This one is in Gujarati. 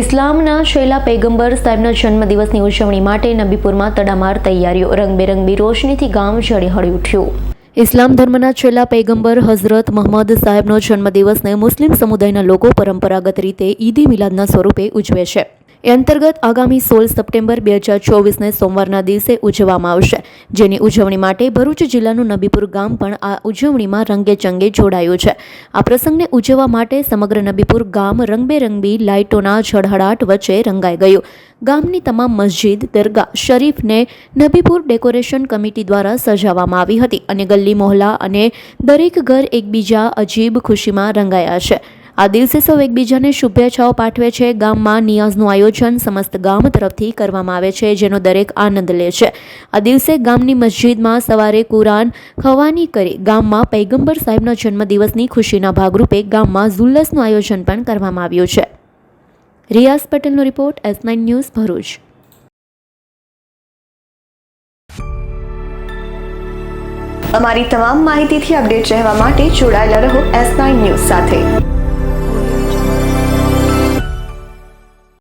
ઇસ્લામના શૈલા પૈગંબર સાહેબના જન્મદિવસની ઉજવણી માટે નબીપુરમાં તડામાર તૈયારીઓ. રંગબેરંગી રોશનીથી ગામ જડી હળી ઉઠ્યું. ઇસ્લામ ધર્મના છેલ્લા પૈગંબર હઝરત મહમ્મદ સાહેબનો જન્મદિવસને મુસ્લિમ સમુદાયના લોકો પરંપરાગત રીતે ઈદી મિલાદના સ્વરૂપે ઉજવે છે. એ અંતર્ગત આગામી સોળ સપ્ટેમ્બર બે હજાર ચોવીસને સોમવારના દિવસે ઉજવવામાં આવશે. જેની ઉજવણી માટે ભરૂચ જિલ્લાનું નબીપુર ગામ પણ આ ઉજવણીમાં રંગેચંગે જોડાયું છે. આ પ્રસંગને ઉજવવા માટે સમગ્ર નબીપુર ગામ રંગબેરંગી લાઇટોના ઝળહળાટ વચ્ચે રંગાઈ ગયું. ગામની તમામ મસ્જિદ, દરગાહ, શરીફને નબીપુર ડેકોરેશન કમિટી દ્વારા સજાવવામાં આવી હતી અને ગલ્લી મોહલ્લા અને દરેક ઘર એકબીજા અજીબ ખુશીમાં રંગાયા છે. આ દિવસે સૌ એકબીજાને શુભેચ્છાઓ પાઠવે છે. ગામમાં નિયાઝનું આયોજન સમસ્ત ગામ તરફથી કરવામાં આવે છે, જેનો દરેક આનંદ લે છે. આ દિવસે ગામની મસ્જિદમાં સવારે કુરાન ખવાની કરી ગામમાં પૈગંબર સાહેબના જન્મદિવસની ખુશીના ભાગરૂપે ગામમાં ઝુલ્લસનું આયોજન પણ કરવામાં આવ્યું છે. રિયાઝ પટેલનો report S nine news Bharuch. અમારી તમામ માહિતીથી અપડેટ રહેવા માટે જોડાયેલા રહો એસ નાઇન ન્યૂઝ સાથે.